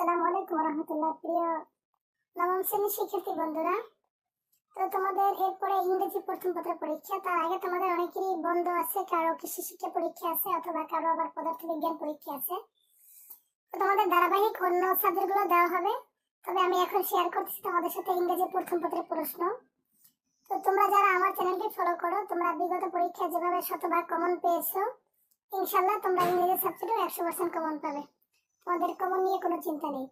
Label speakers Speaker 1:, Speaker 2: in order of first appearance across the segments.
Speaker 1: আসসালামু আলাইকুম রহমতুল্লাহ প্রিয় নবম শ্রেণির শিক্ষার্থী বন্ধুরা। তো তোমাদের এরপরে ইংরেজি প্রথম পত্র পরীক্ষা, তার আগে তোমাদের অনেকেরই বন্ধ আছে, কারও কৃষি শিক্ষা পরীক্ষা আছে, অথবা কারও আবার পদার্থ বিজ্ঞান পরীক্ষা আছে। তো তোমাদের ধারাবাহিক অন্য সাবজেক্টগুলো দেওয়া হবে, তবে আমি এখন শেয়ার করতেছি তোমাদের সাথে ইংরেজি প্রথম পত্রের প্রশ্ন। তো তোমরা যারা আমার চ্যানেলটি ফলো করো, তোমরা বিগত পরীক্ষা যেভাবে শতভাগ কমন পেয়েছ ইনশাল্লাহ তোমরা ইংরেজি সাবজেক্টেও একশো পার্সেন্ট কমন পাবে। তোমাদের কমন নিয়ে কোনো চিন্তা নেই।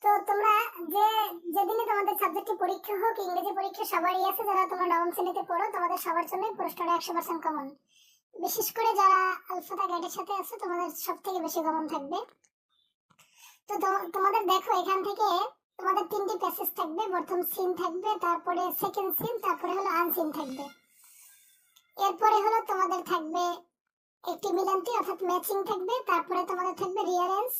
Speaker 1: তো তোমরা যে, যেদিনে তোমাদের সাবজেক্টে পরীক্ষা হোক, ইংরেজি পরীক্ষা সবারই আছে, যারা তোমরা নবম শ্রেণীতে পড়ো, তোমাদের সবার জন্য প্রশ্নটা একশো পার্সেন্ট কমন বিশেষ করে যারা আলফাটা গাইডের সাথে আছে, তোমাদের সব থেকে বেশি কমন থাকবে। তো- তোমাদের দেখো, এখান থেকে তোমাদের তিনটি প্যাসেজ থাকবে। প্রথম সিন থাকবে, তারপরে সেকেন্ড সিন তারপরে হলো আনসিন থাকবে। এরপরে হলো তোমাদের থাকবে একটি মিলান্তি অর্থাৎ ম্যাচিং থাকবে। তারপরে তোমাদের থাকবে রিয়ারেন্স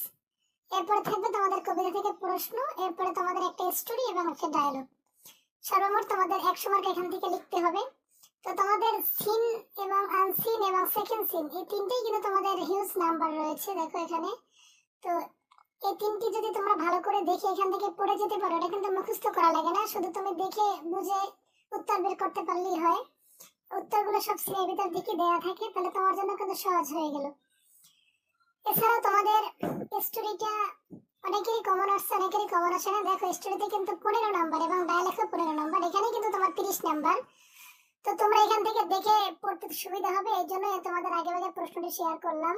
Speaker 1: এরপরে থাকবে তোমাদের কবিতা থেকে প্রশ্ন। এরপরে তোমাদের একটা স্টোরি এবং একটা ডায়লগ সর্বমোট তোমাদের একশো মার্ক এখান থেকে লিখতে হবে। তো তোমাদের সিন এবং আনসিন এবং সেকেন্ড সিন এই তিনটেই কিন্তু তোমাদের হিউজ নাম্বার রয়েছে, দেখো এখানে। তো এই তিনটি যদি তোমরা ভালো করে দেখে এখান থেকে পড়ে যেতে পারো, এটা কিন্তু মুখস্থ করা লাগে না। শুধু তুমি দেখে, বুঝে উত্তর বের করতে পারলেই হয়। উত্তরগুলো সব শ্রেণির ভিতর দিকে দেওয়া থাকে, তাহলে তোমার জন্য কিন্তু সহজ হয়ে গেল। এছাড়াও তোমাদের স্টোরিটা অনেকেরই কমন আসছে অনেকেরই কমন আসে না। দেখো স্টোরিতে কিন্তু পনেরো নাম্বার এবং ডায়ালেক্টে পনেরো নাম্বার এখানে কিন্তু তোমার তিরিশ নাম্বার তো তোমরা এখান থেকে দেখে পড়তে সুবিধা হবে, এই জন্য তোমাদের আগে আগে প্রশ্নটি শেয়ার করলাম।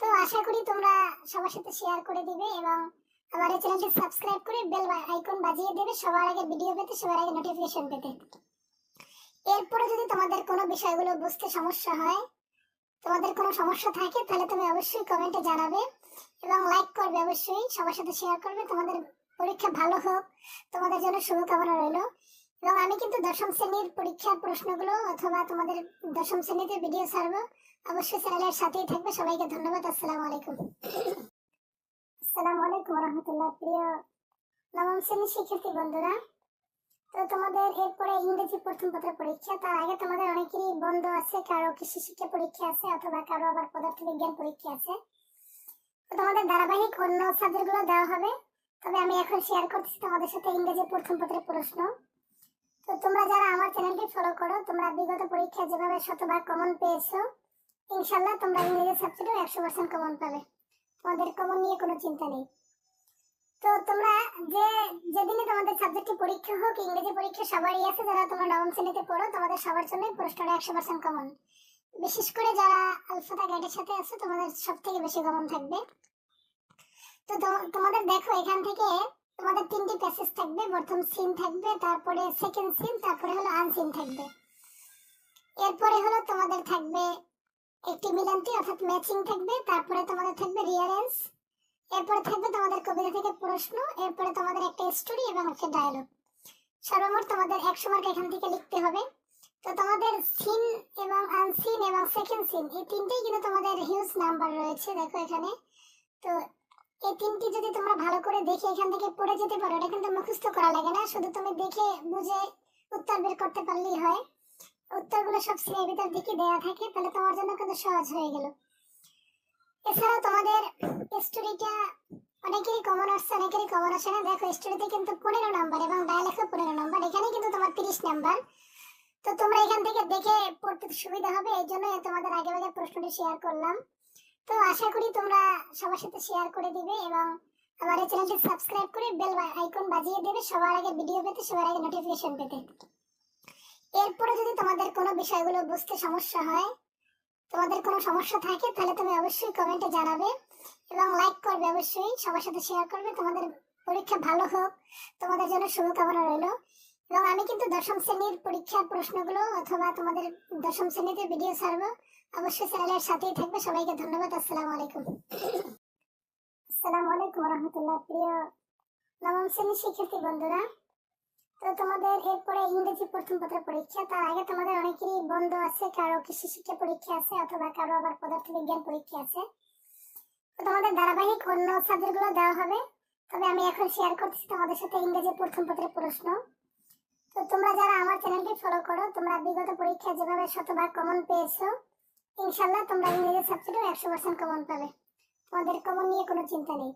Speaker 1: তো আশা করি তোমরা সবার সাথে শেয়ার করে দিবে এবং আমার এই চ্যানেলটি সাবস্ক্রাইব করে বেল আইকন বাজিয়ে দেবে। সবার আগে ভিডিও পেতে, সবার আগে নোটিফিকেশন পেতে। এরপরে যদি তোমাদের কোনো বিষয়গুলো বুঝতে সমস্যা হয়, তোমাদের কোনো সমস্যা থাকে, তাহলে তুমি অবশ্যই কমেন্টে জানাবে এবং লাইক করবে অবশ্যই, সবার সাথে শেয়ার করবে। তোমাদের পরীক্ষা ভালো হোক, তোমাদের জন্য শুভকামনা রইল। এবং আমি কিন্তু দশম শ্রেণির পরীক্ষার প্রশ্নগুলো অথবা তোমাদের দশম শ্রেণীতে ভিডিও ছাড়বো। অবশ্যই চ্যানেলের সাথেই থাকবে। সবাইকে ধন্যবাদ। আসসালামু আলাইকুম। আসসালামু আলাইকুম রহমতুল্লাহ। প্রিয় নবম শ্রেণির শিক্ষার্থী বন্ধুরা তো তোমাদের এরপরে ইংরেজি প্রথম পত্র পরীক্ষা, তার আগে তোমাদের অনেকেরই বন্ধ আছে, কারও কৃষি শিক্ষা পরীক্ষা আছে অথবা কারও আবার পদার্থ বিজ্ঞান পরীক্ষা আছে। তো তোমাদের ধারাবাহিক অন্য সাবজেক্টগুলো দেওয়া হবে, তবে আমি এখন শেয়ার করতেছি তোমাদের সাথে ইংরেজি প্রথম পত্রের প্রশ্ন। তো তোমরা যারা আমার চ্যানেলটি ফলো করো, তোমরা বিগত পরীক্ষা যেভাবে শতভাগ কমন পেয়েছ ইনশাল্লাহ তোমরা ইংরেজি সাবজেক্টেও একশো পার্সেন্ট কমন পাবে। তোমাদের কমন নিয়ে কোনো চিন্তা নেই। তো তোমরা যে, যেদিনে তোমাদের সাবজেক্টে পরীক্ষা হোক, ইংরেজি পরীক্ষা সবারই আছে, যারা তোমরা নবম শ্রেণীতে পড়ো, তোমাদের সবার জন্য প্রশ্নটা একশো পার্সেন্ট কমন বিশেষ করে যারা আলফাটা গাইডের সাথে আছে, তোমাদের সব থেকে বেশি কমন থাকবে। তো- তোমাদের দেখো, এখান থেকে তোমাদের তিনটি প্যাসেজ থাকবে, প্রথম সিন থাকবে, তারপরে সেকেন্ড সিন তারপরে হলো আনসিন থাকবে। এরপরে হলো তোমাদের থাকবে একটি মিলান্তি অর্থাৎ ম্যাচিং থাকবে, তারপরে তোমাদের থাকবে রিয়ারেন্স এরপরে থাকবে তোমাদের কবিতা থেকে প্রশ্ন, এরপরে তোমাদের একটা স্টোরি এবং একটা ডায়লগ সর্বমোট তোমাদের একশো মার্ক এখান থেকে লিখতে হবে। তো তোমাদের সিন এবং আনসিন এবং সেকেন্ড সিন এই তিনটেই কিন্তু তোমাদের হিউজ নাম্বার রয়েছে, দেখো এখানে। তো এই তিনটি যদি তোমরা ভালো করে দেখে এখান থেকে পড়ে যেতে পারো, এটা কিন্তু মুখস্থ করা লাগে না, শুধু তুমি দেখে বুঝে উত্তর বের করতে পারলেই হয়। উত্তরগুলো সব শ্রেণির ভিতর দিকে দেওয়া থাকে, তাহলে তোমার জন্য কিন্তু সহজ হয়ে গেল। এছাড়াও তোমাদের স্টোরিটা অনেকেরই কমন আসছে, অনেকেরই কমন আসে না। দেখো স্টোরিতে কিন্তু পনেরো নাম্বার এবং ডায়ালেক্টে পনেরো নাম্বার এখানে কিন্তু তোমার তিরিশ নাম্বার তো তোমরা এখান থেকে দেখে পড়তে সুবিধা হবে, এই জন্য তোমাদের আগে আগে প্রশ্নটি শেয়ার করলাম। তো আশা করি তোমরা সবার সাথে শেয়ার করে দিবে এবং আমার এই চ্যানেলটি সাবস্ক্রাইব করে বেল আইকন বাজিয়ে দেবে। সবার আগে ভিডিও পেতে, সবার আগে নোটিফিকেশন পেতে। এরপরে যদি তোমাদের কোনো বিষয়গুলো বুঝতে সমস্যা হয় তোমাদের কোনো সমস্যা থাকে, তাহলে তুমি অবশ্যই কমেন্টে জানাবে এবং লাইক করবে অবশ্যই, সবার সাথে শেয়ার করবে। তোমাদের পরীক্ষা ভালো হোক, তোমাদের জন্য শুভকামনা রইল। এবং আমি কিন্তু দশম শ্রেণির পরীক্ষার প্রশ্নগুলো অথবা তোমাদের দশম শ্রেণীতে ভিডিও ছাড়বো। অবশ্যই চ্যানেলের সাথেই থাকবে। সবাইকে ধন্যবাদ। আসসালামু আলাইকুম। আসসালামু আলাইকুম রহমতুল্লাহ। প্রিয় নবম শ্রেণির শিক্ষার্থী বন্ধুরা তো তোমাদের এরপরে ইংরেজি প্রথম পত্র পরীক্ষা, তার আগে তোমাদের অনেকেরই বন্ধ আছে, কারও কৃষি শিক্ষা পরীক্ষা আছে অথবা কারও আবার পদার্থ বিজ্ঞান পরীক্ষা আছে। তো তোমাদের ধারাবাহিক অন্য সাবজেক্টগুলো দেওয়া হবে, তবে আমি এখন শেয়ার করতেছি তোমাদের সাথে ইংরেজি প্রথম পত্রের প্রশ্ন। তো তোমরা যারা আমার চ্যানেলটি ফলো করো, তোমরা বিগত পরীক্ষা যেভাবে শতভাগ কমন পেয়েছ ইনশাল্লাহ তোমরা ইংরেজি সাবজেক্টেও একশো পার্সেন্ট কমন পাবে। তোমাদের কমন নিয়ে কোনো চিন্তা নেই।